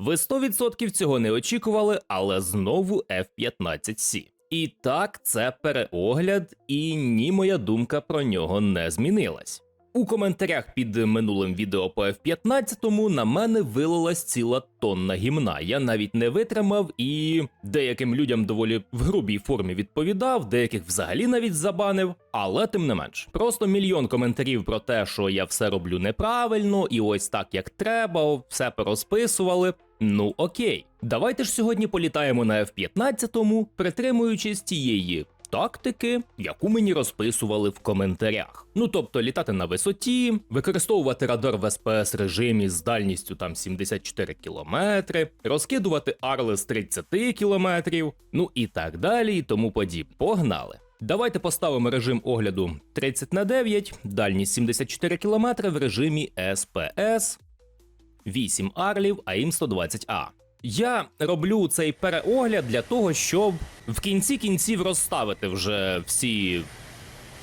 Ви 100% цього не очікували, але знову F-15C. І так, це переогляд, і ні, моя думка про нього не змінилась. У коментарях під минулим відео по F-15 на мене вилилась ціла тонна гімна. Я навіть не витримав і деяким людям доволі в грубій формі відповідав, деяких взагалі навіть забанив. Але тим не менш, просто мільйон коментарів про те, що я все роблю неправильно, і ось так як треба, все порозписували. Ну окей, давайте ж сьогодні політаємо на F-15, притримуючись тієї тактики, яку мені розписували в коментарях. Ну тобто літати на висоті, використовувати радар в СПС режимі з дальністю там 74 кілометри, розкидувати арли з 30 кілометрів, ну і так далі, і тому подібне. Погнали! Давайте поставимо режим огляду 30 на 9, дальність 74 км в режимі СПС, 8 арлів АІМ 120А. Я роблю цей переогляд для того, щоб в кінці кінців розставити вже всі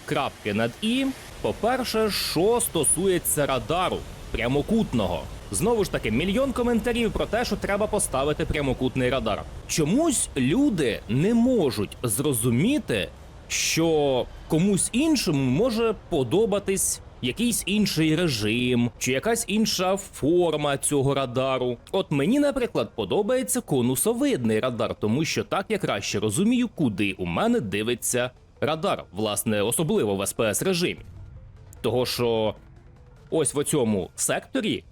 крапки над і. По-перше, що стосується радару прямокутного. Знову ж таки, мільйон коментарів про те, що треба поставити прямокутний радар. Чомусь люди не можуть зрозуміти, що комусь іншому може подобатись якийсь інший режим чи якась інша форма цього радару. От мені, наприклад, подобається конусовидний радар, тому що так я краще розумію, куди у мене дивиться радар, власне, особливо в СПС режимі. Того що ось в цьому секторі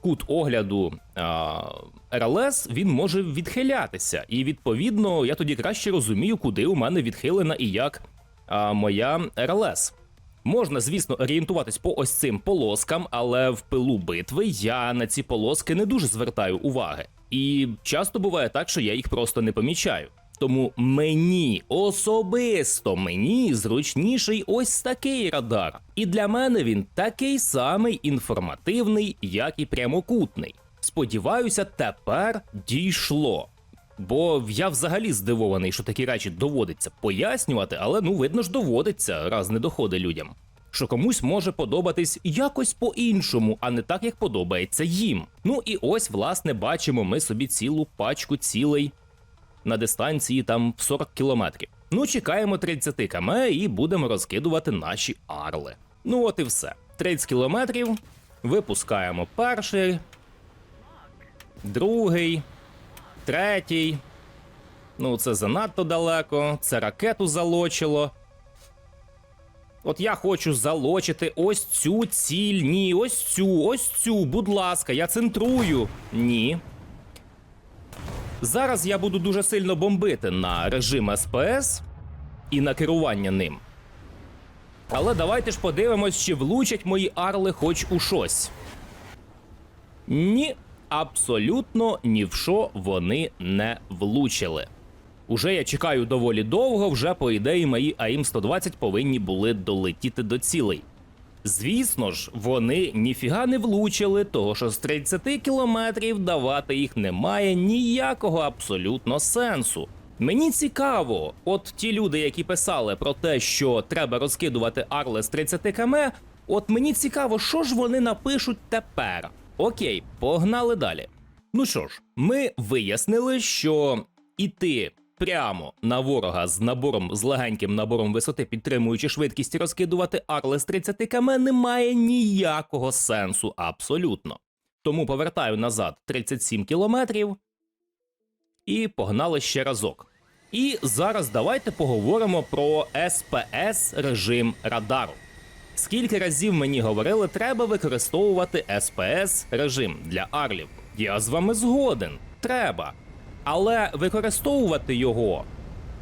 кут огляду а, РЛС він може відхилятися, і відповідно я тоді краще розумію, куди у мене відхилена і як а, моя РЛС. Можна, звісно, орієнтуватись по ось цим полоскам, але в пилу битви я на ці полоски не дуже звертаю уваги. І часто буває так, що я їх просто не помічаю. Тому мені особисто мені зручніший ось такий радар. І для мене він такий самий інформативний, як і прямокутний. Сподіваюся, тепер дійшло. Бо я взагалі здивований, що такі речі доводиться пояснювати, але ну видно ж доводиться, раз не доходить людям. Що комусь може подобатись якось по-іншому, а не так, як подобається їм. Ну і ось, власне, бачимо ми собі цілу пачку цілей на дистанції там в 40 кілометрів. Ну, чекаємо 30 км і будемо розкидувати наші арли. Ну от і все. 30 кілометрів. Випускаємо перший, другий, третій. Ну, це занадто далеко. Це ракету залочило. От я хочу залочити ось цю ціль. Ні, ось цю, ось цю, будь ласка, я центрую. Ні. Зараз я буду дуже сильно бомбити на режим СПС і на керування ним. Але давайте ж подивимось, чи влучать мої арли хоч у щось. Ні, абсолютно ні в що вони не влучили. Уже я чекаю доволі довго, вже по ідеї мої АІМ 120 повинні були долетіти до цілей. Звісно ж, вони ніфіга не влучили, того що з 30 кілометрів давати їх немає ніякого абсолютно сенсу. Мені цікаво, от ті люди, які писали про те, що треба розкидувати арли з 30 км, от мені цікаво, що ж вони напишуть тепер. Окей, погнали далі. Ну що ж, ми вияснили, що іти прямо на ворога з набором з легеньким набором висоти, підтримуючи швидкість розкидувати арли з 30 км, немає ніякого сенсу абсолютно. Тому повертаю назад 37 кілометрів і погнали ще разок. І зараз давайте поговоримо про СПС режим радару. Скільки разів мені говорили, треба використовувати СПС режим для арлів. Я з вами згоден. Треба. Але використовувати його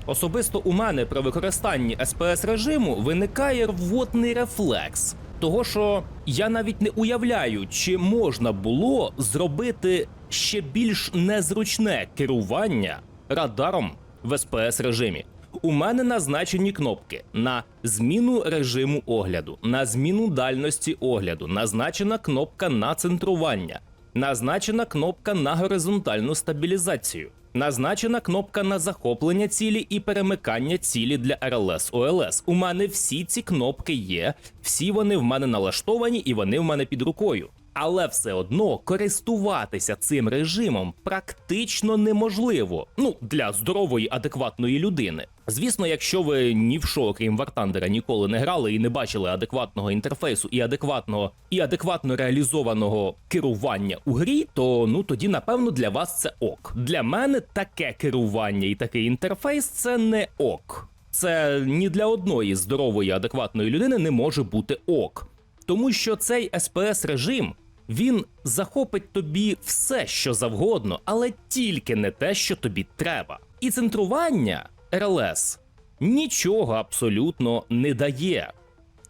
особисто у мене при використанні СПС режиму виникає рвотний рефлекс. Того, що я навіть не уявляю, чи можна було зробити ще більш незручне керування радаром в СПС режимі. У мене назначені кнопки на зміну режиму огляду, на зміну дальності огляду, назначена кнопка на центрування, назначена кнопка на горизонтальну стабілізацію, назначена кнопка на захоплення цілі і перемикання цілі для РЛС ОЛС. У мене всі ці кнопки є, всі вони в мене налаштовані і вони в мене під рукою. Але все одно користуватися цим режимом практично неможливо. Ну для здорової, адекватної людини. Звісно, якщо ви ні в що, окрім Вартандера, ніколи не грали і не бачили адекватного інтерфейсу і адекватного і адекватно реалізованого керування у грі, то ну тоді напевно для вас це ок. Для мене таке керування і такий інтерфейс це не ок. Це ні для одної здорової, адекватної людини не може бути ок. Тому що цей SPS режим він захопить тобі все, що завгодно, але тільки не те, що тобі треба. І центрування РЛС нічого абсолютно не дає.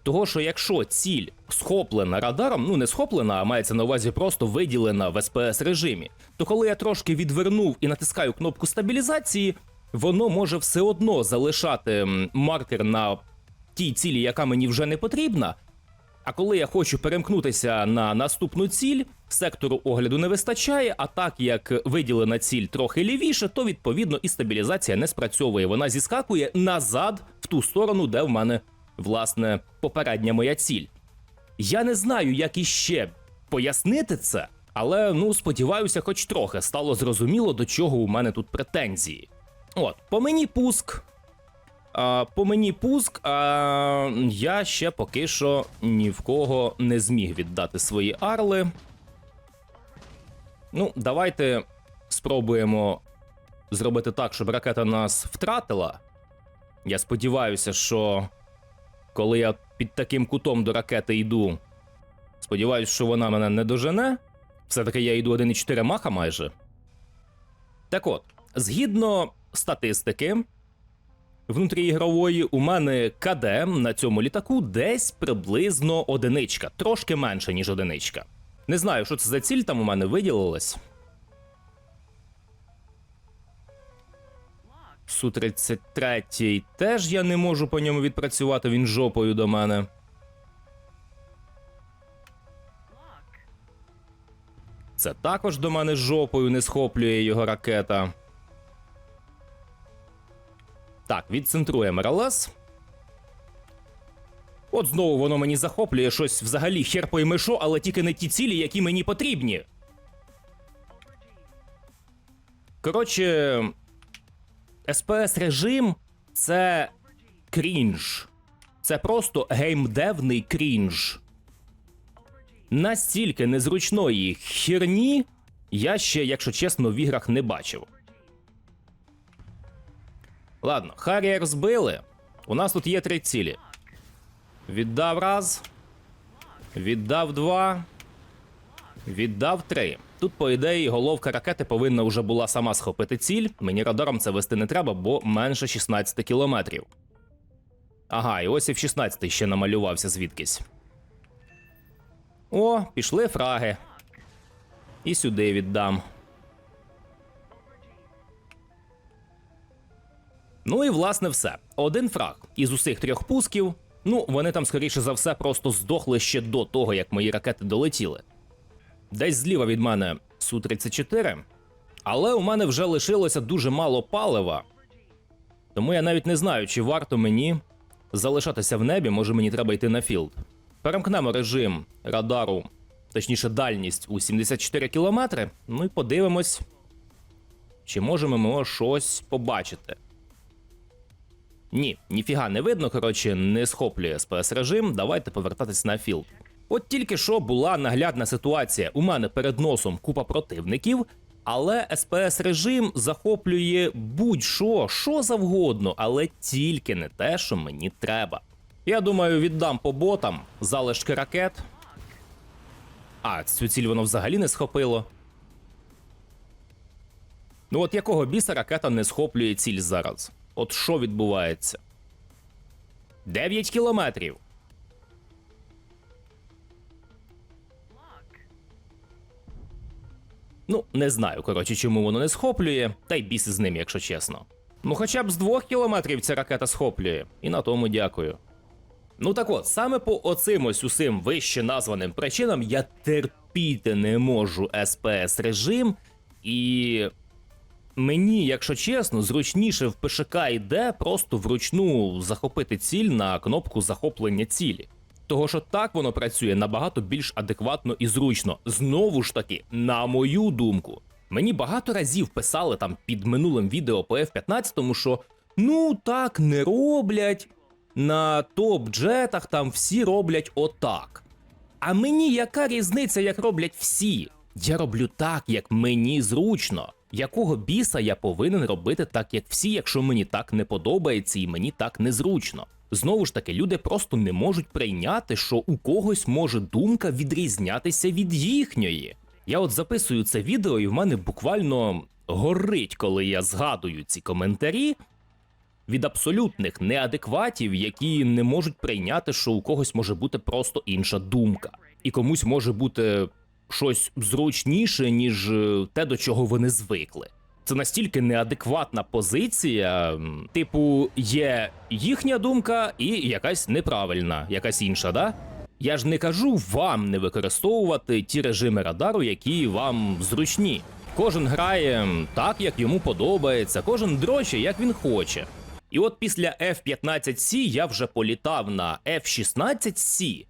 Того, що якщо ціль схоплена радаром, ну не схоплена, а мається на увазі просто виділена в СПС режимі, то коли я трошки відвернув і натискаю кнопку стабілізації, воно може все одно залишати маркер на тій цілі, яка мені вже не потрібна. А коли я хочу перемкнутися на наступну ціль, сектору огляду не вистачає. А так як виділена ціль трохи лівіше, то відповідно і стабілізація не спрацьовує. Вона зіскакує назад в ту сторону, де в мене власне попередня моя ціль. Я не знаю, як іще пояснити це, але ну сподіваюся, хоч трохи стало зрозуміло, до чого у мене тут претензії. От, по мені пуск. По мені пуск, а я ще поки що ні в кого не зміг віддати свої арли. Ну, давайте спробуємо зробити так, щоб ракета нас втратила. Я сподіваюся, що коли я під таким кутом до ракети йду, сподіваюся, що вона мене не дожене. Все-таки я йду 1,4 маха майже. Так от, згідно статистики внутріігрової, у мене КД на цьому літаку десь приблизно одиничка, трошки менше, ніж одиничка. Не знаю, що це за ціль там у мене виділилась. Су-33 теж я не можу по ньому відпрацювати, він жопою до мене. Це також до мене жопою не схоплює його ракета. Так, відцентруємо РЛС. От знову воно мені захоплює щось взагалі хер пойми що, але тільки не ті цілі, які мені потрібні. Коротше, SPS режим це крінж. Це просто геймдевний крінж. Настільки незручної херні я ще, якщо чесно, в іграх не бачив. Ладно, Харріер збили. У нас тут є три цілі. Віддав раз. Віддав два. Віддав три. Тут, по ідеї, головка ракети повинна вже була сама схопити ціль. Мені радаром це вести не треба, бо менше 16 кілометрів. Ага, і ось і в 16 ще намалювався звідкись. О, пішли фраги. І сюди віддам. Ну і власне все. Один фраг із усіх трьох пусків. Ну, вони там, скоріше за все, просто здохли ще до того, як мої ракети долетіли. Десь зліва від мене Су-34, але у мене вже лишилося дуже мало палива. Тому я навіть не знаю, чи варто мені залишатися в небі, може мені треба йти на філд. Перемкнемо режим радару, точніше, дальність у 74 кілометри. Ну і подивимось, чи можемо ми щось побачити. Ні, ніфіга не видно, коротше, не схоплює СПС режим. Давайте повертатись на філд. От тільки що була наглядна ситуація. У мене перед носом купа противників, але СПС режим захоплює будь-що, що завгодно, але тільки не те, що мені треба. Я думаю, віддам по ботам залишки ракет. А, цю ціль воно взагалі не схопило. Ну от якого біса ракета не схоплює ціль зараз? От що відбувається? 9 кілометрів. Ну, не знаю, коротше, чому воно не схоплює, та й біси з ним, якщо чесно. Ну, хоча б з двох кілометрів ця ракета схоплює, і на тому дякую. Ну так от, саме по оцим ось усім вище названим причинам я терпіти не можу СПС режим, і мені, якщо чесно, зручніше в ПШК йде просто вручну захопити ціль на кнопку захоплення цілі. Того, що так воно працює набагато більш адекватно і зручно. Знову ж таки, на мою думку. Мені багато разів писали там під минулим відео по F-15, що ну так не роблять. На топ-джетах там всі роблять отак. А мені яка різниця, як роблять всі? Я роблю так, як мені зручно. Якого біса я повинен робити так, як всі, якщо мені так не подобається і мені так незручно? Знову ж таки, люди просто не можуть прийняти, що у когось може думка відрізнятися від їхньої. Я от записую це відео, і в мене буквально горить, коли я згадую ці коментарі від абсолютних неадекватів, які не можуть прийняти, що у когось може бути просто інша думка, і комусь може бути щось зручніше, ніж е, те, до чого вони звикли. Це настільки неадекватна позиція, типу, є їхня думка і якась неправильна, якась інша, да? Я ж не кажу вам не використовувати ті режими радару, які вам зручні. Кожен грає так, як йому подобається, кожен дроче, як він хоче. І от після F-15C я вже політав на F-16C.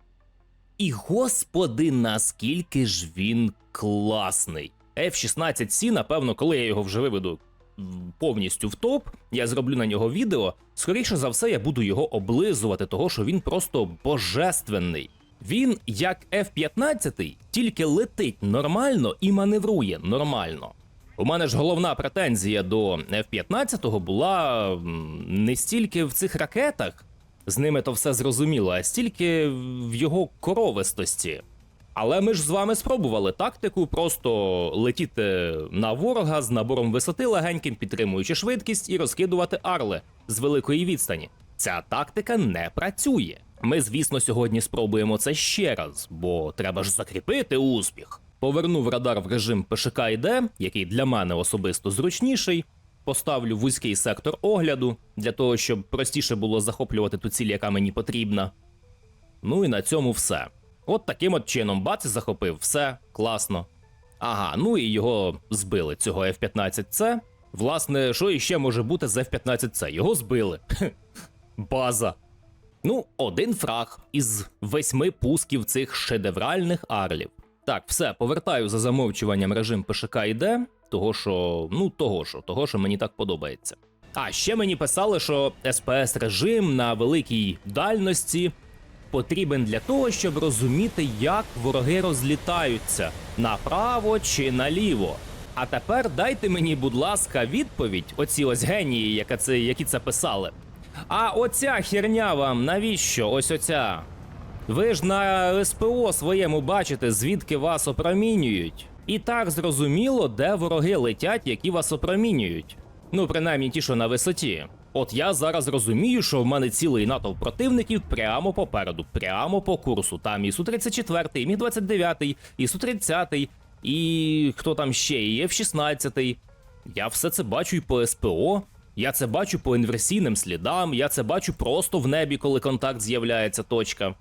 І господи, наскільки ж він класний. F-16C, напевно, коли я його вже виведу повністю в топ, я зроблю на нього відео. Скоріше за все, я буду його облизувати, того що він просто божественний. Він, як F-15, тільки летить нормально і маневрує нормально. У мене ж головна претензія до F-15 була не стільки в цих ракетах, з ними то все зрозуміло, а стільки в його коровистості. Але ми ж з вами спробували тактику просто летіти на ворога з набором висоти легеньким, підтримуючи швидкість і розкидувати арли з великої відстані. Ця тактика не працює. Ми, звісно, сьогодні спробуємо це ще раз, бо треба ж закріпити успіх. Повернув радар в режим ПШК ІД, який для мене особисто зручніший. Поставлю вузький сектор огляду для того, щоб простіше було захоплювати ту ціль, яка мені потрібна. Ну і на цьому все. От таким от чином бац захопив, все класно. Ага, ну і його збили, цього F-15C. Власне, що іще може бути з F-15C? Його збили. База. Ну, один фраг із восьми пусків цих шедевральних арлів. Так, все, повертаю за замовчуванням режим ПШК іде, того що, ну того що, того, що мені так подобається. А ще мені писали, що СПС режим на великій дальності потрібен для того, щоб розуміти, як вороги розлітаються направо чи наліво. А тепер дайте мені, будь ласка, відповідь, оці ось генії, яка це, які це писали. А оця херня вам навіщо? Ось оця. Ви ж на СПО своєму бачите, звідки вас опромінюють. І так зрозуміло, де вороги летять, які вас опромінюють. Ну, принаймні ті, що на висоті. От я зараз розумію, що в мене цілий натовп противників прямо попереду, прямо по курсу. Там і Су-34, і Міг-29, і Су-30, і хто там ще, і F-16. Я все це бачу і по СПО. Я це бачу по інверсійним слідам, я це бачу просто в небі, коли контакт з'являється точка.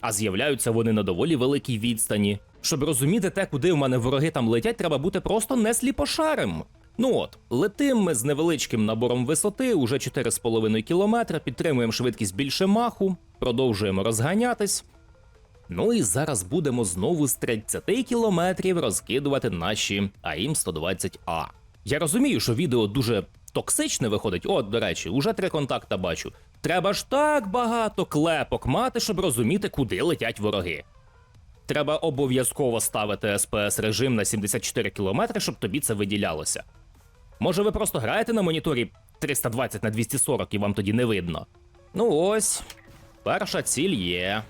А з'являються вони на доволі великій відстані. Щоб розуміти те, куди в мене вороги там летять, треба бути просто не сліпошарим. Ну от, летим ми з невеличким набором висоти, уже 4,5 кілометра, підтримуємо швидкість більше маху, продовжуємо розганятись. Ну і зараз будемо знову з 30 кілометрів розкидувати наші АІМ 120А. Я розумію, що відео дуже токсичне виходить. От, до речі, уже три контакта бачу. Треба ж так багато клепок мати, щоб розуміти, куди летять вороги. Треба обов'язково ставити СПС режим на 74 км, щоб тобі це виділялося. Може, ви просто граєте на моніторі 320 на 240 і вам тоді не видно. Ну ось, перша ціль є.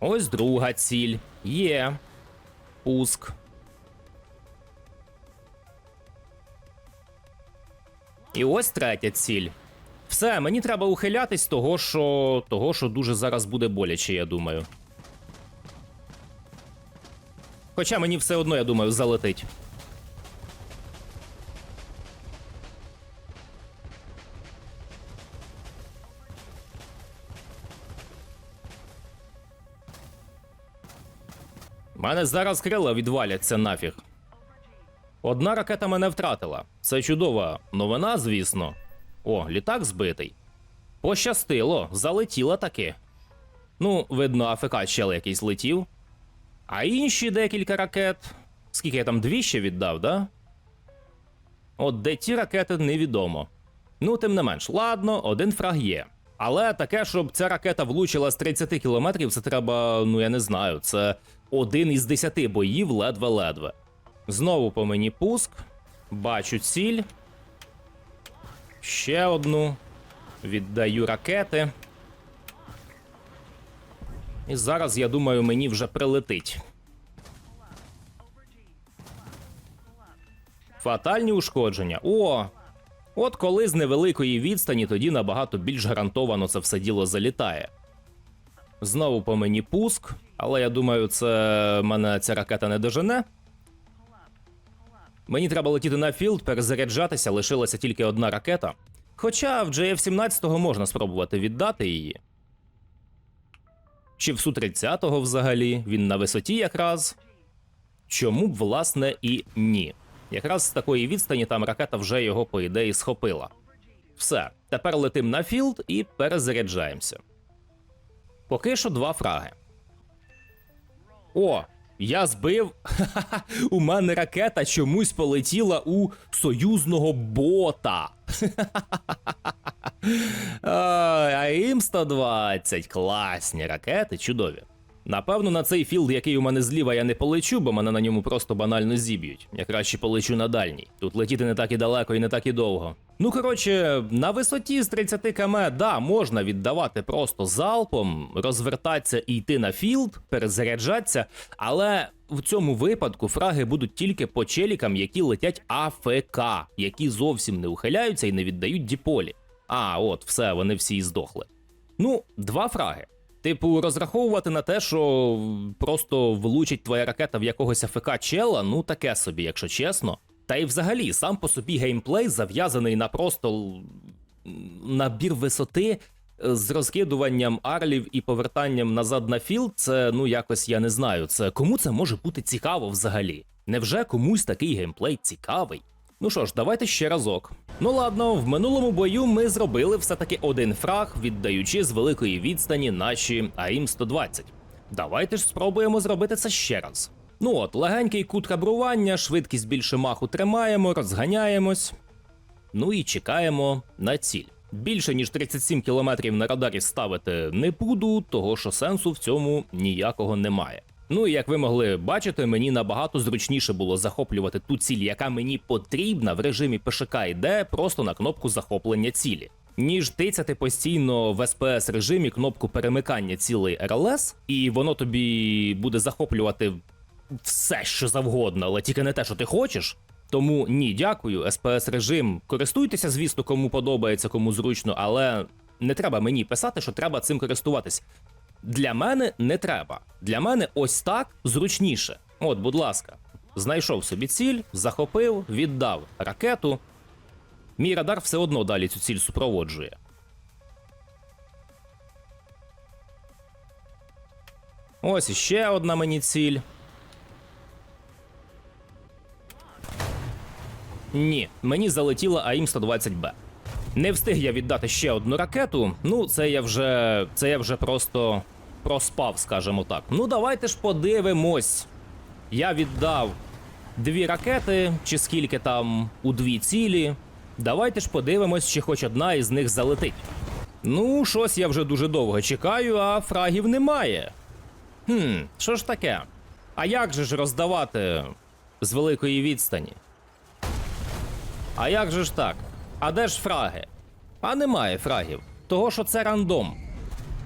Ось друга ціль є. Пуск. І ось третя ціль. Все, мені треба ухилятись того, що того, що дуже зараз буде боляче, я думаю. Хоча мені все одно, я думаю, залетить. У мене зараз крила відваляться нафіг. Одна ракета мене втратила. Це чудова новина, звісно. О, літак збитий. Пощастило, залетіла таки. Ну, видно, АФК ще якийсь летів. А інші декілька ракет. Скільки я там дві ще віддав, да? От де ті ракети невідомо. Ну, тим не менш, ладно, один фраг є. Але таке, щоб ця ракета влучила з 30 кілометрів, це треба, ну я не знаю, це один із 10 боїв ледве-ледве. Знову по мені пуск. Бачу ціль. Ще одну. Віддаю ракети. І зараз, я думаю, мені вже прилетить. Фатальні ушкодження. О! От коли з невеликої відстані, тоді набагато більш гарантовано це все діло залітає. Знову по мені пуск, але я думаю, це мене ця ракета не дожене. Мені треба летіти на філд, перезаряджатися, лишилася тільки одна ракета. Хоча в JF-17 можна спробувати віддати її. Чи в Су-30 взагалі, він на висоті якраз. Чому б, власне, і ні. Якраз з такої відстані там ракета вже його, по ідеї, схопила. Все, тепер летим на філд і перезаряджаємося. Поки що два фраги. О, я збив. У мене ракета чомусь полетіла у союзного бота. А їм 120. Класні ракети, чудові. Напевно, на цей філд, який у мене зліва, я не полечу, бо мене на ньому просто банально зіб'ють. Я краще полечу на дальній. Тут летіти не так і далеко і не так і довго. Ну коротше, на висоті з 30 км, да, можна віддавати просто залпом, розвертатися і йти на філд, перезаряджатися, але в цьому випадку фраги будуть тільки по челікам, які летять АФК, які зовсім не ухиляються і не віддають діполі. А, от, все, вони всі здохли. Ну, два фраги. Типу, розраховувати на те, що просто влучить твоя ракета в якогось АФК чела, ну таке собі, якщо чесно. Та й взагалі, сам по собі геймплей зав'язаний на просто набір висоти е, з розкидуванням арлів і повертанням назад на філд. Це ну якось я не знаю. Це кому це може бути цікаво взагалі? Невже комусь такий геймплей цікавий? Ну що ж, давайте ще разок. Ну ладно, в минулому бою ми зробили все-таки один фраг, віддаючи з великої відстані наші АІМ 120. Давайте ж спробуємо зробити це ще раз. Ну от, легенький кут кабрування, швидкість більше маху тримаємо, розганяємось. Ну і чекаємо на ціль. Більше ніж 37 км на радарі ставити не буду, того що сенсу в цьому ніякого немає. Ну і як ви могли бачити, мені набагато зручніше було захоплювати ту ціль, яка мені потрібна в режимі ПШК йде просто на кнопку захоплення цілі. Ніж тицяти постійно в СПС режимі кнопку перемикання цілей РЛС, і воно тобі буде захоплювати все, що завгодно, але тільки не те, що ти хочеш. Тому ні, дякую. СПС режим. Користуйтеся, звісно, кому подобається, кому зручно, але не треба мені писати, що треба цим користуватись. Для мене не треба. Для мене ось так зручніше. От, будь ласка, знайшов собі ціль, захопив, віддав ракету. Мій радар все одно далі цю ціль супроводжує. Ось іще одна мені ціль. Ні, мені залетіла АІМ 120Б. Не встиг я віддати ще одну ракету. Ну, це я вже. це я вже просто проспав, скажімо так. Ну, давайте ж подивимось. Я віддав дві ракети, чи скільки там у дві цілі. Давайте ж подивимось, чи хоч одна із них залетить. Ну, щось я вже дуже довго чекаю, а фрагів немає. Хм, що ж таке? А як же ж роздавати з великої відстані? А як же ж так? А де ж фраги? А немає фрагів. Того, що це рандом.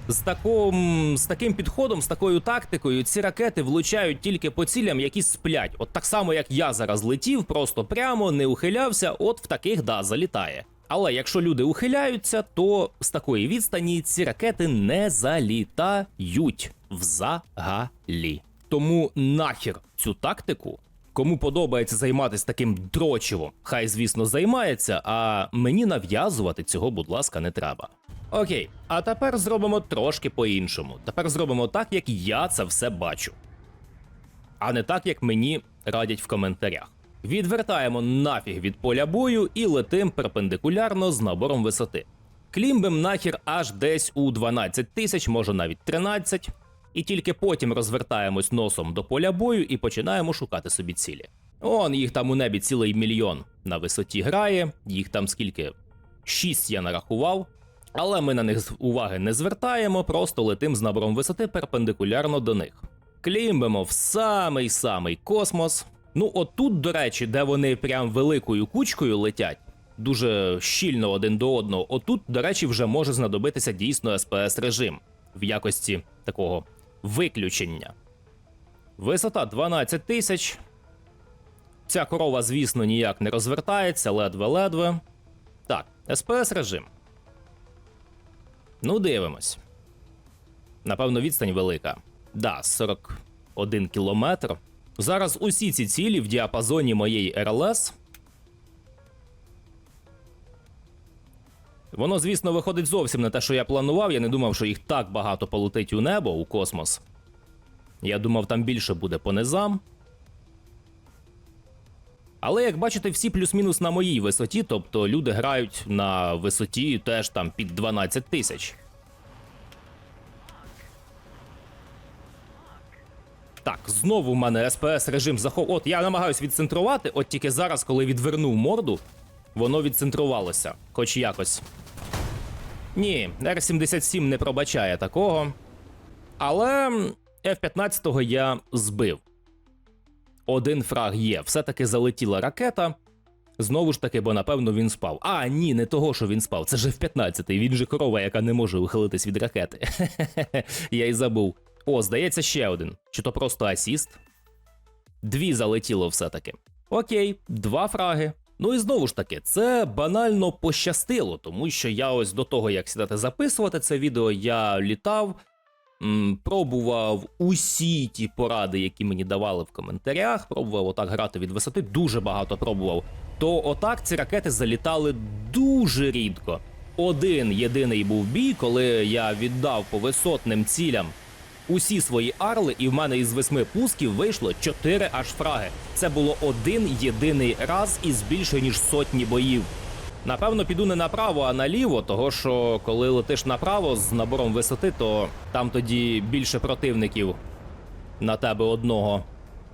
З, таком, з таким підходом, з такою тактикою, ці ракети влучають тільки по цілям, які сплять. От так само, як я зараз летів, просто прямо не ухилявся, от в таких да, залітає. Але якщо люди ухиляються, то з такої відстані ці ракети не залітають взагалі. Тому нахер цю тактику Кому подобається займатися таким дрочивом, хай звісно займається, а мені нав'язувати цього, будь ласка, не треба. Окей, а тепер зробимо трошки по-іншому. Тепер зробимо так, як я це все бачу. А не так, як мені радять в коментарях. Відвертаємо нафіг від поля бою і летим перпендикулярно з набором висоти. Клімбим нахер аж десь у 12 тисяч, може навіть 13, і тільки потім розвертаємось носом до поля бою і починаємо шукати собі цілі. Он їх там у небі цілий мільйон на висоті грає, їх там скільки? Шість я нарахував. Але ми на них уваги не звертаємо, просто летим з набором висоти перпендикулярно до них. Клімбимо в самий самий космос. Ну, отут, до речі, де вони прям великою кучкою летять, дуже щільно один до одного. Отут, до речі, вже може знадобитися дійсно СПС режим в якості такого виключення. Висота 12 тисяч. Ця корова, звісно, ніяк не розвертається, ледве-ледве. Так, СПС режим. Ну, дивимось. Напевно, відстань велика. Да, 41 кілометр. Зараз усі ці цілі в діапазоні моєї РЛС. Воно, звісно, виходить зовсім не те, що я планував. Я не думав, що їх так багато полетить у небо, у космос. Я думав, там більше буде по низам. Але як бачите, всі плюс-мінус на моїй висоті, тобто люди грають на висоті теж там під 12 тисяч. Так, знову в мене СПС режим захоп. От я намагаюсь відцентрувати, от тільки зараз, коли відвернув морду, воно відцентрувалося. Хоч якось. Ні, R77 не пробачає такого. Але F-15 я збив. Один фраг є. Все-таки залетіла ракета. Знову ж таки, бо напевно він спав. А, ні, не того, що він спав. Це ж F-15. Він же корова, яка не може ухилитись від ракети. Я й забув. О, здається, ще один. Чи то просто асіст? Дві залетіло все-таки. Окей, два фраги. Ну і знову ж таки, це банально пощастило, тому що я ось до того, як сідати записувати це відео, я літав, м, пробував усі ті поради, які мені давали в коментарях. Пробував отак грати від висоти, дуже багато пробував. То отак ці ракети залітали дуже рідко. Один єдиний був бій, коли я віддав по висотним цілям усі свої арли, і в мене із восьми пусків вийшло 4 аж фраги. Це було один єдиний раз із більше ніж сотні боїв. Напевно, піду не направо, а наліво, того що коли летиш направо з набором висоти, то там тоді більше противників на тебе одного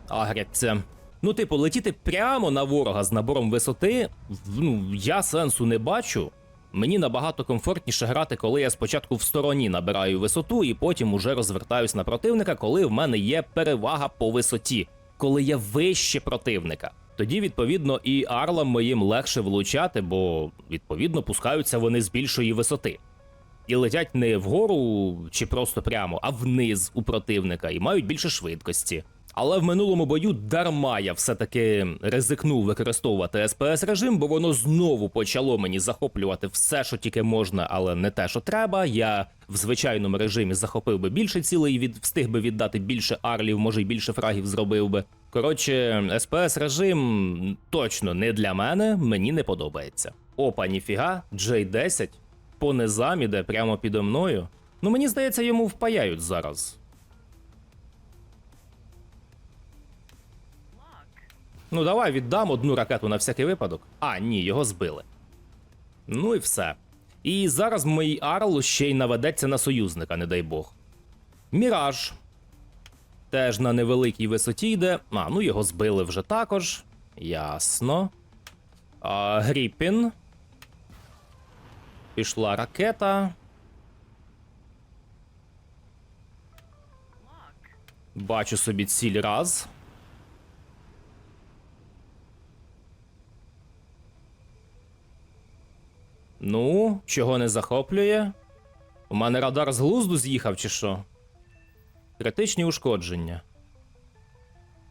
агряться. Ну, типу, летіти прямо на ворога з набором висоти, ну, я сенсу не бачу. Мені набагато комфортніше грати, коли я спочатку в стороні набираю висоту, і потім уже розвертаюсь на противника, коли в мене є перевага по висоті, коли я вище противника. Тоді, відповідно, і арлам моїм легше влучати, бо відповідно пускаються вони з більшої висоти. І летять не вгору чи просто прямо, а вниз у противника і мають більше швидкості. Але в минулому бою дарма я все-таки ризикнув використовувати СПС режим, бо воно знову почало мені захоплювати все, що тільки можна, але не те, що треба. Я в звичайному режимі захопив би більше цілей, від встиг би віддати більше арлів, може й більше фрагів зробив би. Коротше, СПС режим точно не для мене, мені не подобається. Опа, ніфіга, J10 по низам іде прямо підо мною. Ну мені здається, йому впаяють зараз. Ну, давай віддам одну ракету на всякий випадок. А, ні, його збили. Ну і все. І зараз мій Арл ще й наведеться на союзника, не дай Бог. Міраж. Теж на невеликій висоті йде. А, ну його збили вже також. Ясно. А, Гріпін. Пішла ракета. Бачу собі ціль раз. Ну, чого не захоплює? У мене радар з глузду з'їхав, чи що? Критичні ушкодження.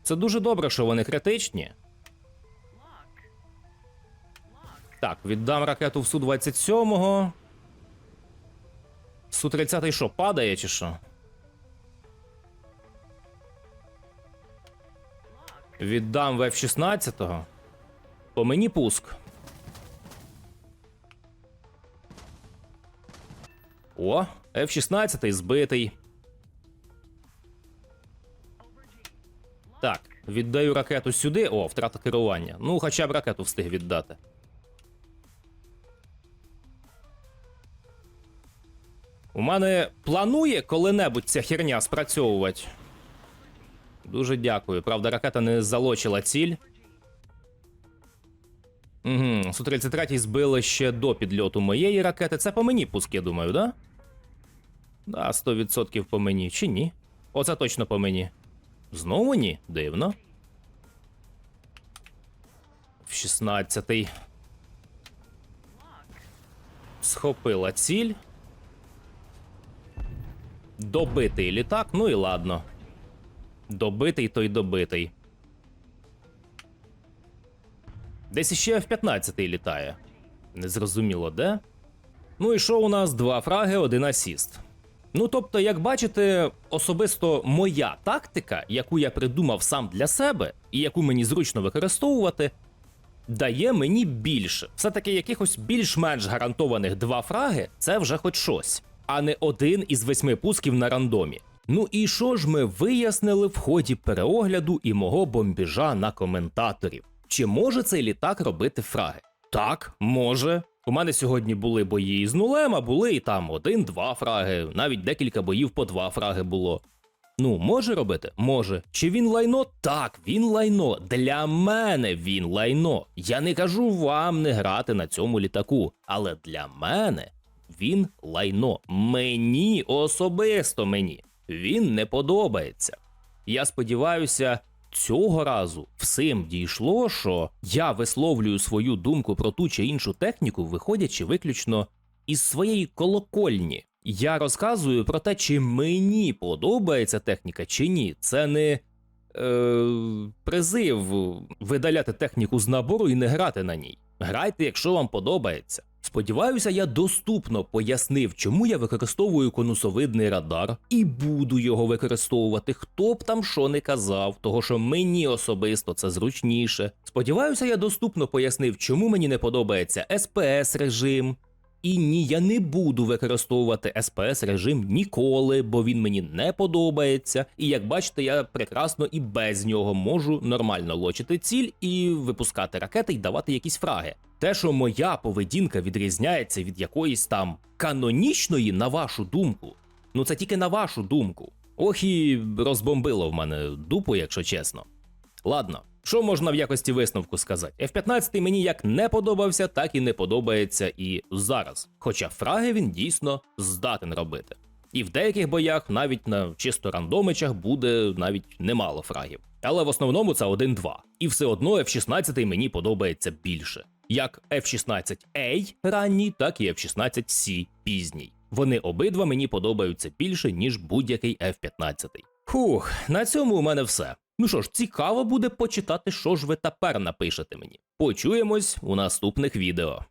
Це дуже добре, що вони критичні. Так, віддам ракету в Су-27. Су-30 що, падає, чи що? Віддам в F-16. По мені пуск. О, F-16 збитий. Так, віддаю ракету сюди. О, втрата керування. Ну, хоча б ракету встиг віддати. У мене планує коли-небудь ця херня спрацьовувати. Дуже дякую. Правда, ракета не залочила ціль. Угу. Су-33 збили ще до підльоту моєї ракети. Це по мені пуск, я думаю, да? Да, 100% по мені. Чи ні? Оце точно по мені. Знову ні? Дивно. В 16-й. Схопила ціль. Добитий літак, ну і ладно. Добитий той добитий. Десь іще F-15 літає. Незрозуміло де. Ну і що у нас? Два фраги, один асіст. Ну тобто, як бачите, особисто моя тактика, яку я придумав сам для себе, і яку мені зручно використовувати, дає мені більше. Все-таки якихось більш-менш гарантованих два фраги це вже хоч щось, а не один із восьми пусків на рандомі. Ну і що ж ми вияснили в ході переогляду і мого бомбіжа на коментаторів? Чи може цей літак робити фраги? Так, може. У мене сьогодні були бої з нулем, а були і там один-два фраги, навіть декілька боїв по два фраги було. Ну, може робити? Може. Чи він лайно? Так, він лайно. Для мене він лайно. Я не кажу вам не грати на цьому літаку, але для мене він лайно. Мені особисто мені. Він не подобається. Я сподіваюся, цього разу всім дійшло, що я висловлюю свою думку про ту чи іншу техніку, виходячи виключно із своєї колокольні. Я розказую про те, чи мені подобається техніка, чи ні. Це не е, призив видаляти техніку з набору і не грати на ній. Грайте, якщо вам подобається. Сподіваюся, я доступно пояснив, чому я використовую конусовидний радар і буду його використовувати, хто б там що не казав, того що мені особисто це зручніше. Сподіваюся, я доступно пояснив, чому мені не подобається СПС режим. І ні, я не буду використовувати СПС режим ніколи, бо він мені не подобається. І як бачите, я прекрасно і без нього можу нормально лочити ціль і випускати ракети і давати якісь фраги. Те, що моя поведінка відрізняється від якоїсь там канонічної, на вашу думку, ну це тільки на вашу думку. Ох і розбомбило в мене дупу, якщо чесно. Ладно, що можна в якості висновку сказати? F-15 мені як не подобався, так і не подобається і зараз. Хоча фраги він дійсно здатен робити. І в деяких боях, навіть на чисто рандомичах, буде навіть немало фрагів. Але в основному це 1-2. І все одно F-16 мені подобається більше. Як F-16A ранній, так і F-16C пізній. Вони обидва мені подобаються більше, ніж будь-який F-15. Фух, на цьому у мене все. Ну що ж, цікаво буде почитати, що ж ви тепер напишете мені. Почуємось у наступних відео.